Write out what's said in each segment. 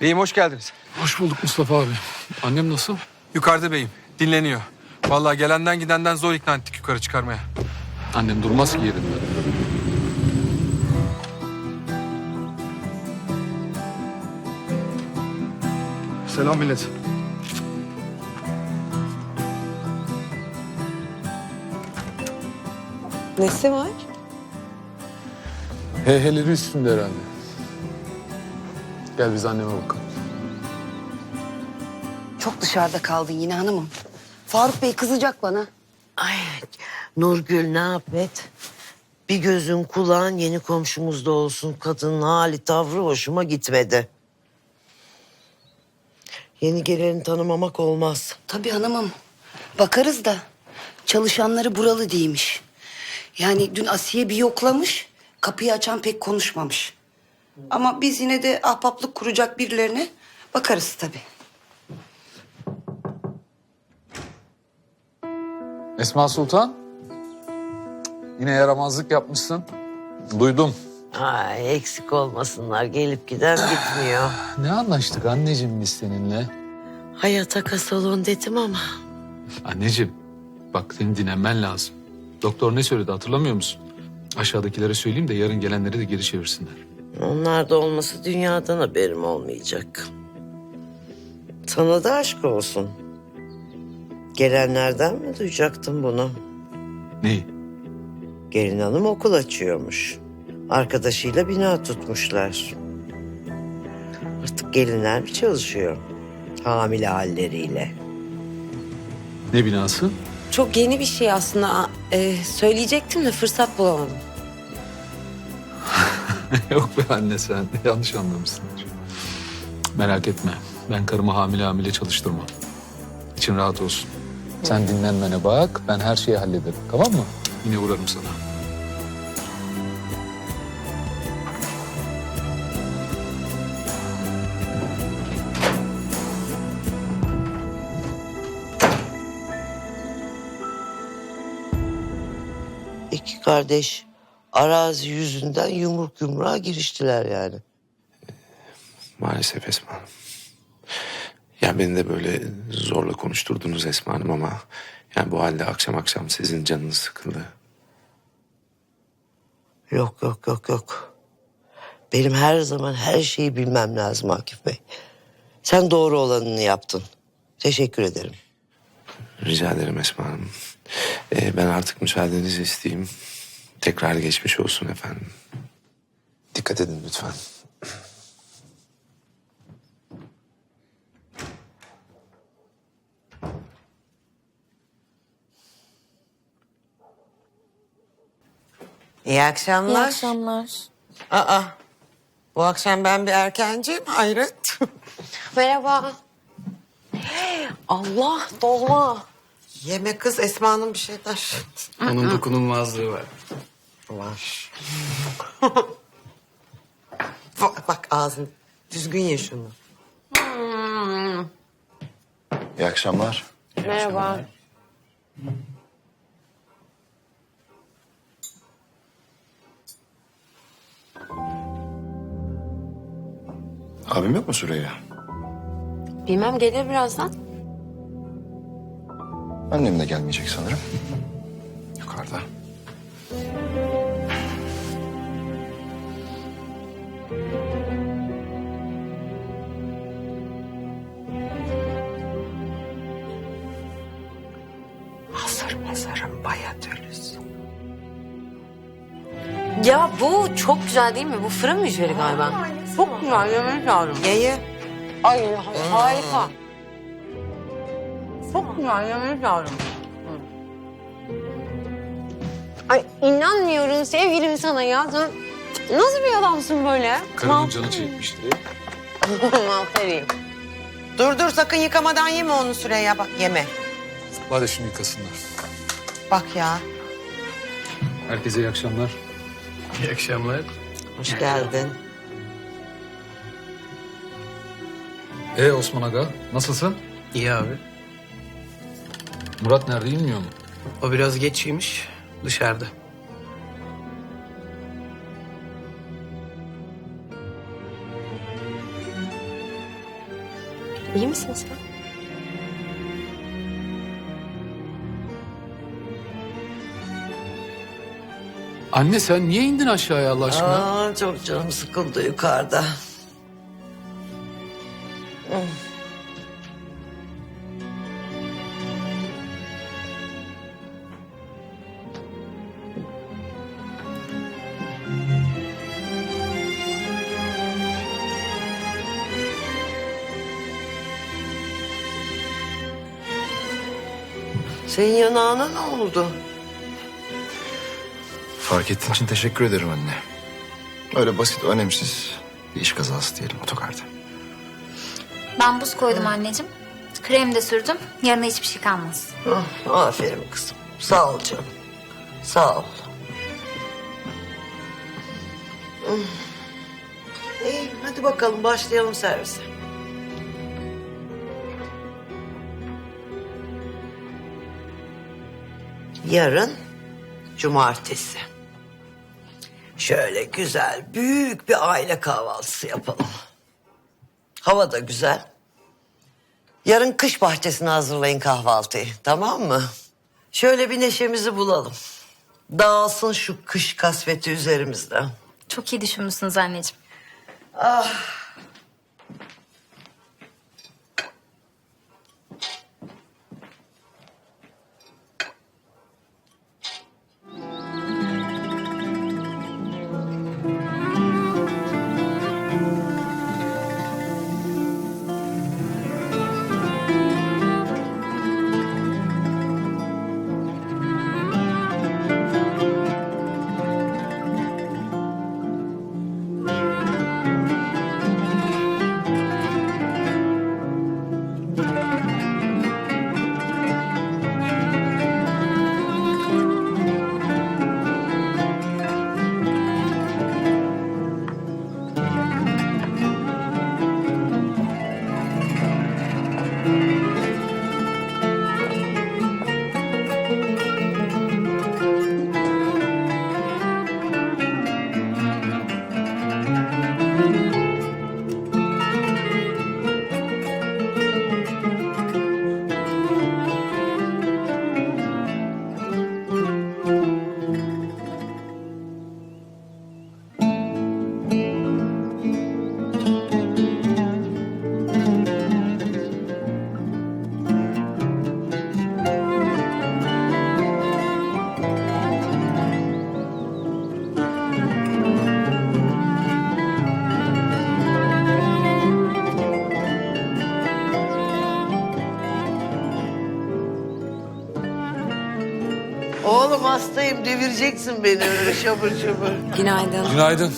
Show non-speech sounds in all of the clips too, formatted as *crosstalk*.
Beyim hoş geldiniz. Hoş bulduk Mustafa abi. Annem nasıl? Yukarıda beyim. Dinleniyor. Vallahi gelenden gidenden zor ikna ettik yukarı çıkarmaya. Annem durmaz ki yerinde. Selam millet. Nesi var? Heyheleri üstünde herhalde. Gel biz anneme bakalım. Çok dışarıda kaldın yine hanımım. Faruk Bey kızacak bana. Ay Nurgül ne yap et? Bir gözün kulağın yeni komşumuzda olsun. Kadının hali tavrı hoşuma gitmedi. Yeni geleni tanımamak olmaz. Tabii hanımım. Bakarız da çalışanları buralı değilmiş. Yani dün Asiye bir yoklamış. Kapıyı açan pek konuşmamış. Ama biz yine de ahbaplık kuracak birilerine bakarız tabii. Esma Sultan. Yine yaramazlık yapmışsın. Duydum. Ay eksik olmasınlar. Gelip giden gitmiyor. *sighs* Ne anlaştık anneciğim biz seninle? Hayata salon dedim ama. Anneciğim bak senin dinlenmen lazım. Doktor ne söyledi hatırlamıyor musun? Aşağıdakilere söyleyeyim de yarın gelenleri de geri çevirsinler. Onlar da olması dünyadan haberim olmayacak. Sana da aşk olsun. Gelenlerden mi duyacaktın bunu? Neyi? Gelin hanım okul açıyormuş. Arkadaşıyla bina tutmuşlar. Artık gelinler mi çalışıyor? Hamile halleriyle. Ne binası? Çok yeni bir şey aslında. Ee, söyleyecektim de fırsat bulamadım. *laughs* Yok be anne sen yanlış anlamışsın. Merak etme. Ben karımı hamile hamile çalıştırmam. İçin rahat olsun. Sen dinlenmene bak. Ben her şeyi hallederim. Tamam mı? Yine uğrarım sana. İki kardeş arazi yüzünden yumruk yumruğa giriştiler yani. Maalesef Esma Hanım. Ya beni de böyle zorla konuşturdunuz Esma Hanım ama... Yani bu halde akşam akşam sizin canınız sıkıldı. Yok yok yok yok. Benim her zaman her şeyi bilmem lazım Akif Bey. Sen doğru olanını yaptın. Teşekkür ederim. Rica ederim Esma Hanım. Ee, ben artık müsaadenizi isteyeyim. Tekrar geçmiş olsun efendim. Dikkat edin lütfen. İyi akşamlar. İyi akşamlar. Aa, bu akşam ben bir erkenciyim hayret. *laughs* Merhaba. Allah dolma. Yeme kız Esma'nın bir şeyler. Onun dokunulmazlığı var. Var. *laughs* bak, bak ağzını düzgün ye şunu. İyi akşamlar. Merhaba. Abim yok mu Süreyya? Bilmem gelir birazdan. Annem de gelmeyecek sanırım. Yukarıda. Hazır mezarım bayatölüsü. Ya bu çok güzel değil mi? Bu fırın mücveri galiba. Çok güzel yemek lazım. Ye ye. Ay harika. Çok güzel yemek lazım. Ay inanmıyorum sevgilim sana ya. Sen nasıl bir adamsın böyle? Karımın canı çekmişti. *laughs* Aferin. Dur dur sakın yıkamadan yeme onu Süreyya bak yeme. Hadi şunu yıkasınlar. Bak ya. Herkese iyi akşamlar. İyi akşamlar. Hoş geldin. E Osman Aga nasılsın? İyi abi. Murat nerede inmiyor mu? O biraz geç yemiş. Dışarıda. İyi misin sen? Anne sen niye indin aşağıya Allah aşkına? Aa, çok canım sıkıldı yukarıda. Senin yanağına ne oldu? Fark ettiğin için teşekkür ederim anne. Öyle basit, önemsiz bir iş kazası diyelim otogarda. Ben buz koydum anneciğim. Krem de sürdüm. Yarına hiçbir şey kalmaz. Ah, aferin kızım. Sağ ol canım. Sağ ol. Hmm. İyi, hadi bakalım başlayalım servise. Yarın cumartesi. Şöyle güzel, büyük bir aile kahvaltısı yapalım. Hava da güzel. Yarın kış bahçesine hazırlayın kahvaltıyı, tamam mı? Şöyle bir neşemizi bulalım. Dağılsın şu kış kasveti üzerimizden. Çok iyi düşünmüşsünüz anneciğim. Oğlum hastayım devireceksin beni öyle şabır şabır. Günaydın. Günaydın.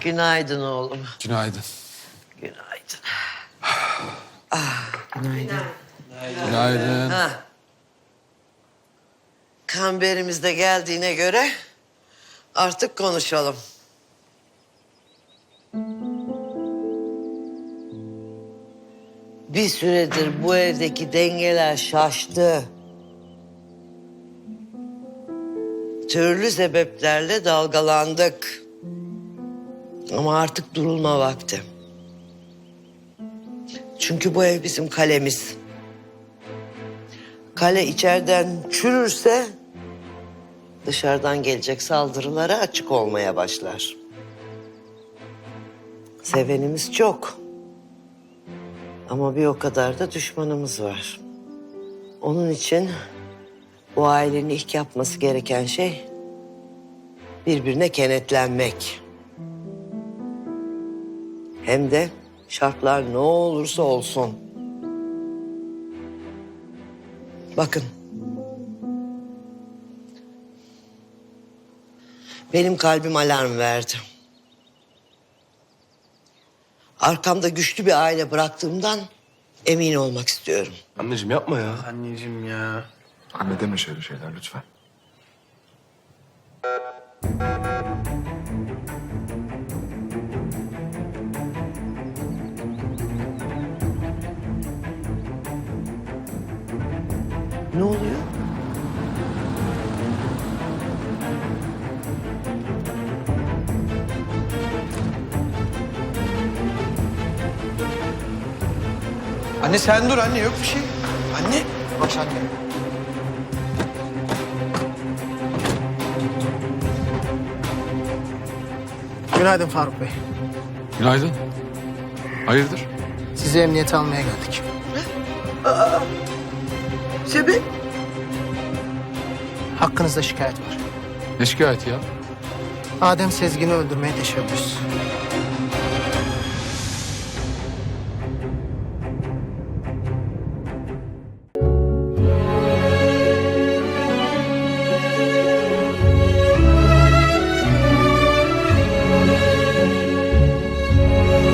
Günaydın oğlum. Günaydın. Günaydın. Ah, günaydın. Günaydın. Ha. Kamberimiz de geldiğine göre artık konuşalım. Bir süredir bu evdeki dengeler şaştı. Türlü sebeplerle dalgalandık. Ama artık durulma vakti. Çünkü bu ev bizim kalemiz. Kale içeriden çürürse dışarıdan gelecek saldırılara açık olmaya başlar. Sevenimiz çok. Ama bir o kadar da düşmanımız var. Onun için bu ailenin ilk yapması gereken şey birbirine kenetlenmek. Hem de şartlar ne olursa olsun. Bakın. Benim kalbim alarm verdi. Arkamda güçlü bir aile bıraktığımdan emin olmak istiyorum. Anneciğim yapma ya. Anneciğim ya. Anne deme şöyle şeyler lütfen. Ne oluyor? Anne sen dur anne yok bir şey. Anne. Baş anne. Günaydın Faruk Bey. Günaydın. Hayırdır? Sizi emniyete almaya geldik. Sebep? Hakkınızda şikayet var. Ne şikayeti ya? Adem Sezgin'i öldürmeye teşebbüs.